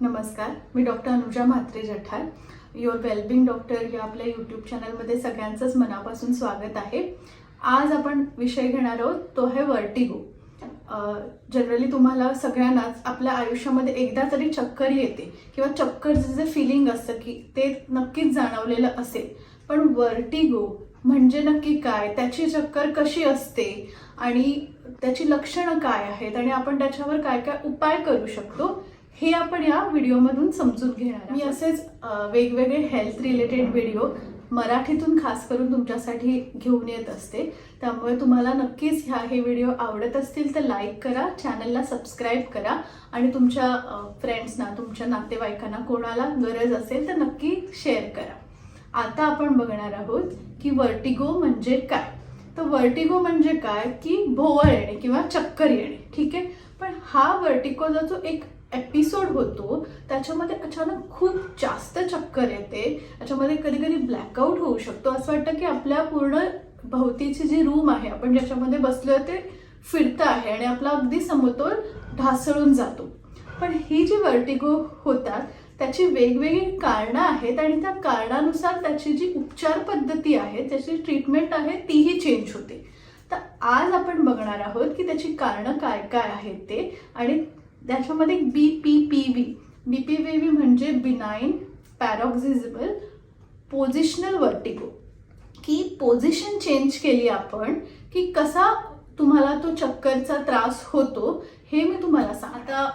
नमस्कार मी doctor Anuja Mhatre Jathar. Your wellbeing doctor या आपल्या यूट्यूब चॅनलमध्ये सगळ्यांचंच मनापासून स्वागत आहे. आज आपण विषय घेणार आहोत तो आहे वर्टिगो जनरली तुम्हाला सगळ्यांनाच आपल्या आयुष्यामध्ये एकदा तरी चक्कर येते किंवा चक्करचं जे फिलिंग असतं की ते नक्कीच जाणवलेलं असेल. पण वर्टिगो म्हणजे नक्की काय? त्याची चक्कर कशी असते? आणि त्याची लक्षणं काय आहेत? आणि आपण त्याच्यावर काय काय उपाय करू शकतो? हे आपण या व्हिडिओमधून समजून घेणार मी असेच वेगवेगळे हेल्थ रिलेटेड व्हिडिओ मराठीतून खास करून तुमच्यासाठी घेऊन येत असते. त्यामुळे तुम्हाला नक्कीच ह्या हे व्हिडिओ आवडत असतील तर लाईक करा चॅनलला सबस्क्राईब करा आणि तुमच्या फ्रेंड्सना तुमच्या नातेवाईकांना कोणाला गरज असेल तर नक्की शेअर करा. आता आपण बघणार आहोत की वर्टिगो म्हणजे काय. तर वर्टिगो म्हणजे काय? की भोवळ येणे किंवा चक्कर येणे. ठीक आहे? पण हा वर्टिगोचा जो एक एपिसोड होतो त्याच्यामध्ये अचानक खूप जास्त चक्कर येते. त्याच्यामध्ये कधी कधी ब्लॅकआउट होऊ शकतो. असं वाटतं की आपल्या पूर्ण भोवतीची जी रूम आहे आपण ज्याच्यामध्ये बसलो ते फिरतं आहे आणि आपला अगदी समतोल ढासळून जातो. पण ही जी वर्टिगो होतात त्याची वेगवेगळी कारणं आहेत आणि त्या कारणानुसार त्याची जी उपचार पद्धती आहे त्याची ट्रीटमेंट आहे तीही चेंज होते. तर आज आपण बघणार आहोत की त्याची कारणं काय काय आहेत ते आणि त्याच्यामध्ये B P P V B P P V म्हणजे बिनाईन पॅरॉक्झिजिबल पोझिशनल वर्टिगो की पोझिशन चेंज केली आपण की कसा तुम्हाला तो चक्करचा त्रास होतो हे मी तुम्हाला सांग. आता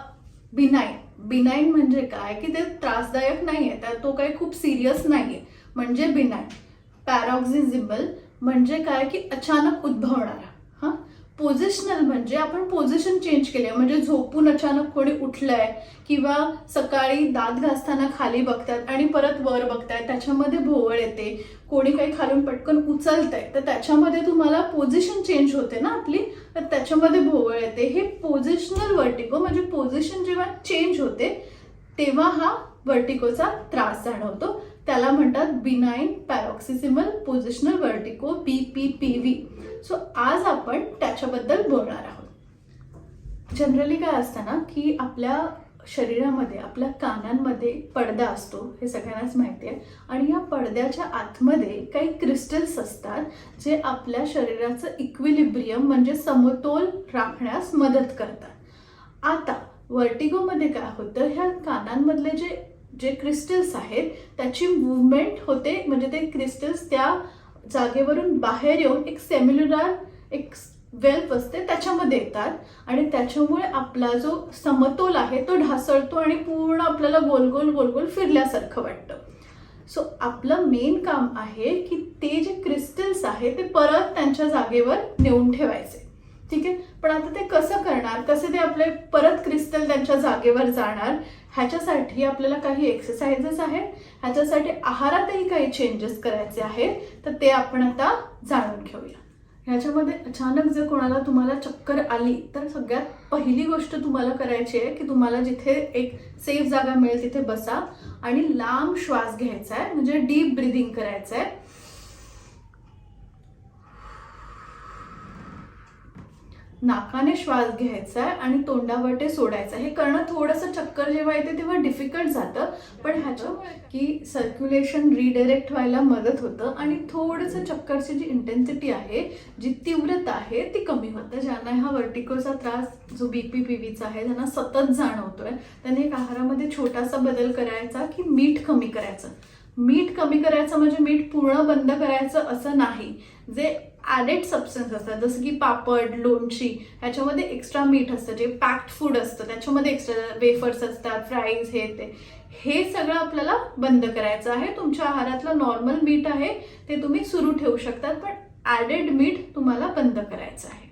बिनाईन बिनाईन म्हणजे काय? की ते त्रासदायक नाही आहे तर तो काही खूप सिरियस नाही आहे म्हणजे बिनाईन पॅरॉक्झिजिबल म्हणजे काय? की अचानक उद्भवणारा. पोझिशनल म्हणजे आपण पोझिशन चेंज केले म्हणजे झोपून अचानक कोणी उठलंय किंवा सकाळी दात घासताना खाली बघतात आणि परत वर बघतायत त्याच्यामध्ये भोवळ येते कोणी काही खालून पटकन उचलतंय तर त्याच्यामध्ये तुम्हाला पोझिशन चेंज होते ना आपली? तर त्याच्यामध्ये भोवळ येते. हे पोझिशनल वर्टिको म्हणजे पोझिशन जेव्हा चेंज होते तेव्हा हा वर्टिकोचा त्रास जाणवतो. त्याला म्हणतात benign paroxysmal positional vertigo B P P V so आज आपण त्याच्याबद्दल बोलणार आहोत. जनरली काय असतं ना की आपल्या शरीरामध्ये आपल्या कानांमध्ये पडदा असतो हे सगळ्यांनाच माहिती आहे. आणि या पडद्याच्या आतमध्ये काही क्रिस्टल्स असतात जे आपल्या शरीराचं इक्विलिब्रियम म्हणजे समतोल राखण्यास मदत करतात. आता वर्टिगोमध्ये काय होतं ह्या कानांमधले जे जे क्रिस्टल्स आहेत त्याची मुवमेंट होते म्हणजे ते क्रिस्टल्स त्या जागेवरून बाहेर येऊन एक सेम्युलर एक वेल्फ असते त्याच्यामध्ये येतात. आणि त्याच्यामुळे आपला जो समतोल आहे तो ढासळतो आणि पूर्ण आपल्याला गोलगोल गोलगोल फिरल्यासारखं वाटतं. सो आपलं मेन काम आहे की ते जे क्रिस्टल्स आहे ते परत त्यांच्या जागेवर नेऊन ठेवायचे. ठीक आहे? पण आता ते कसं करणार? कसे ते आपले परत क्रिस्टल त्यांच्या जागेवर जाणार? ह्याच्यासाठी आपल्याला काही एक्सरसाइजेस आहेत. ह्याच्यासाठी आहारातही काही चेंजेस करायचे आहेत. तर ते आपण आता जाणून घेऊया. ह्याच्यामध्ये अचानक जर कोणाला तुम्हाला चक्कर आली तर सगळ्यात पहिली गोष्ट तुम्हाला करायची आहे की तुम्हाला जिथे एक सेफ जागा मिळेल तिथे बसा आणि लांब श्वास घ्यायचा आहे. म्हणजे डीप ब्रिदिंग करायचं आहे. नाकाने श्वास घ्यायचा आहे आणि तोंडावर सोडायचा हे करणं थोडंसं चक्कर जेव्हा येते तेव्हा डिफिकल्ट जातं. पण ह्याच्यामुळे की सर्क्युलेशन रिडायरेक्ट व्हायला मदत होतं आणि थोडंसं चक्करची जी इंटेन्सिटी आहे जी तीव्रता आहे ती कमी होतं. ज्यांना हा वर्टिकोचा त्रास जो बी पी पी व्हीचा आहे त्यांना सतत जाणवतोय. त्यांनी एक आहारामध्ये छोटासा बदल करायचा की मीठ कमी करायचं. मीठ कमी करायचं म्हणजे मीठ पूर्ण बंद करायचं असं नाही. जे ॲडेड सबस्टन्स असतात जसं की पापड लोणची ह्याच्यामध्ये एक्स्ट्रा मीठ असतं जे पॅक्ड फूड असतं त्याच्यामध्ये एक्स्ट्रा वेफर्स असतात फ्राईज हे ते. हे सगळं आपल्याला बंद करायचं आहे. तुमच्या आहारातलं नॉर्मल मीठ आहे ते तुम्ही सुरू ठेवू शकतात पण ॲडेड मीठ तुम्हाला बंद करायचं आहे.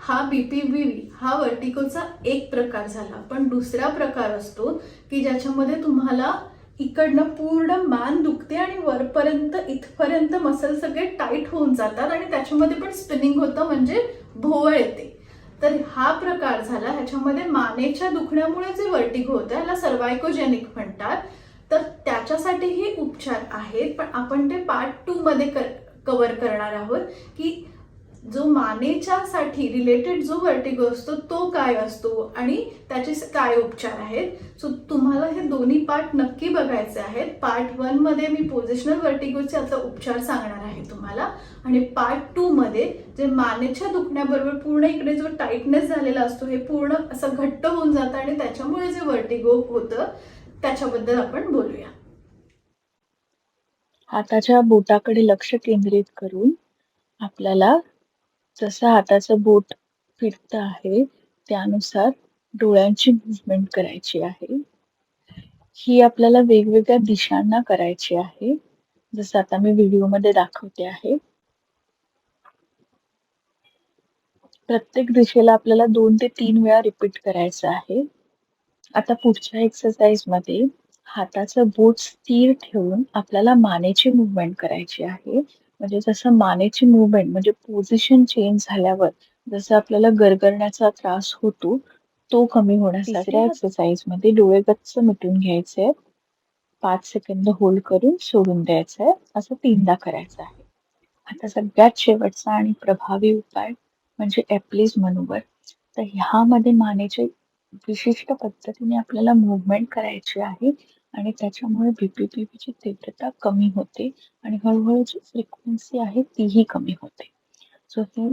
हा बी पी व्ही हा वर्टिकोचा एक प्रकार झाला. पण दुसरा प्रकार असतो की ज्याच्यामध्ये तुम्हाला इकडनं पूर्ण मान दुखते आणि वरपर्यंत इथपर्यंत मसल सगळे टाईट होऊन जातात आणि त्याच्यामध्ये पण स्पिनिंग होतं म्हणजे भोवळ येते. तर हा प्रकार झाला. ह्याच्यामध्ये मानेच्या दुखण्यामुळे जे वर्टिगो होतं ह्याला सर्वायकोजेनिक म्हणतात. तर त्याच्यासाठीही उपचार आहेत पण आपण ते पार्ट टू मध्ये कर कव्हर करणार आहोत की जो मानेच्या साठी रिलेटेड जो वर्टिगो असतो तो काय असतो आणि त्याचे काय उपचार आहेत? सो तुम्हाला हे दोन्ही पार्ट नक्की बघायचे आहेत. पार्ट वनमध्ये मी पोझिशनल वर्टिगोचे आता उपचार सांगणार आहे तुम्हाला. आणि पार्ट टू मध्ये जे मानेच्या दुखण्याबरोबर पूर्ण इकडे जो टाईटनेस झालेला असतो हे पूर्ण असं घट्ट होऊन जातं आणि त्याच्यामुळे जे वर्टिगो होतं त्याच्याबद्दल आपण बोलूया. हाताच्या बोटाकडे लक्ष केंद्रित करून आपल्याला जसं हाताचं बोट फिरत आहे त्यानुसार डोळ्यांची मुवमेंट करायची आहे. ही आपल्याला वेगवेगळ्या दिशांना करायची आहे. जसं आता मी व्हिडिओमध्ये दाखवते आहे. प्रत्येक दिशेला आपल्याला दोन ते तीन वेळा रिपीट करायचं आहे. आता पुढच्या एक्सरसाइजमध्ये हाताचं बोट स्थिर ठेवून आपल्याला मानेची मुवमेंट करायची आहे. म्हणजे जसं मानेची मुवमेंट म्हणजे पोझिशन चेंज झाल्यावर जसं आपल्याला गरगरण्याचा त्रास होतो तो कमी होण्यासाठी तिसऱ्या एक्सरसाइजमध्ये डोळे गच्च मिटून घ्यायचे पाच सेकंद होल्ड करून सोडून द्यायचंय असं तीनदा करायचं आहे. आता सगळ्यात शेवटचा आणि प्रभावी उपाय म्हणजे एप्लीज मनोवर तर ह्यामध्ये मानेचे विशिष्ट पद्धतीने आपल्याला मुवमेंट करायची आहे. आणि त्याच्यामुळे बीपीपीची तीव्रता कमी होते आणि हळूहळू जी फ्रिक्वेन्सी आहे तीही कमी होते. सो ही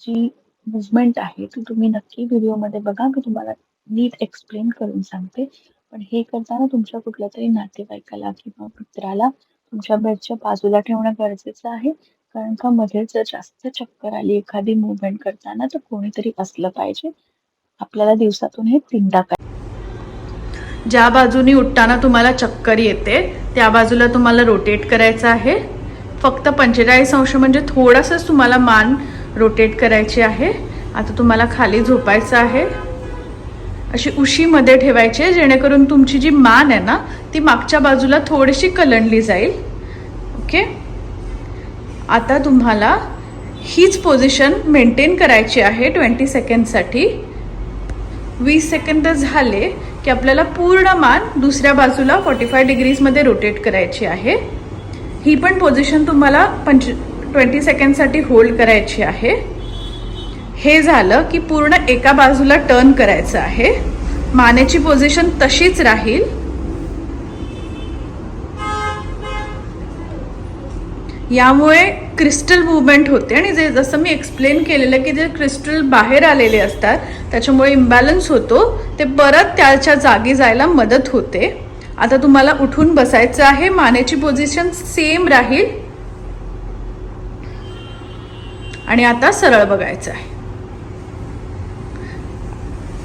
जी मुवमेंट आहे ती तुम्ही नक्की व्हिडिओमध्ये बघा. मी तुम्हाला नीट एक्सप्लेन करून सांगते. पण हे करताना तुमच्या कुठल्या तरी नातेवाईकाला किंवा मित्राला तुमच्या बेडच्या बाजूला ठेवणं गरजेचं आहे. कारण का मध्ये जर जास्त चक्कर आली एखादी मुवमेंट करताना तर कोणीतरी असलं पाहिजे. आपल्याला दिवसातून हे तीनदा ज्या बाजूनी उठताना तुम्हाला चक्कर येते त्या बाजूला तुम्हाला रोटेट करायचं आहे. फक्त पंचेचाळीस अंश म्हणजे थोडंसंच तुम्हाला मान रोटेट करायची आहे. आता तुम्हाला खाली झोपायचं आहे. अशी उशीमध्ये ठेवायची आहे जेणेकरून तुमची जी मान आहे ना ती मागच्या बाजूला थोडीशी कलंडली जाईल. ओके? आता तुम्हाला हीच पोझिशन मेंटेन करायची आहे ट्वेंटी सेकंडसाठी वीस सेकंद झाले की आपल्याला पूर्ण मान दुसऱ्या बाजूला फॉर्टी फाय डिग्रीजमध्ये रोटेट करायची आहे. ही पण पोझिशन तुम्हाला पंच ट्वेंटी सेकंडसाठी होल्ड करायची आहे. हे झालं की पूर्ण एका बाजूला टर्न करायचं आहे. मानेची पोझिशन तशीच राहील. यामुळे क्रिस्टल मुवमेंट होते. आणि जे जसं मी एक्सप्लेन केलेलं की जे क्रिस्टल बाहेर आलेले असतात त्याच्यामुळे इम्बॅलन्स होतो. ते परत त्याच्या जागी जायला मदत होते. आता तुम्हाला उठून बसायचं आहे. मानेची पोझिशन सेम राहील. आणि आता सरळ बघायचं आहे.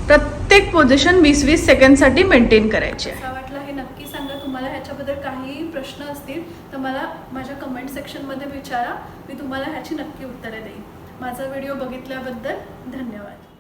प्रत्येक पोझिशन वीस वीस सेकंडसाठी मेंटेन करायची आहे कसा वाटला हे नक्की सांगा तुम्हाला काही काहीही प्रश्न असतील तर मला माझ्या कमेंट सेक्शनमध्ये विचारा. मी तुम्हाला ह्याची नक्की उत्तरे देईन. माझा व्हिडिओ बघितल्याबद्दल धन्यवाद.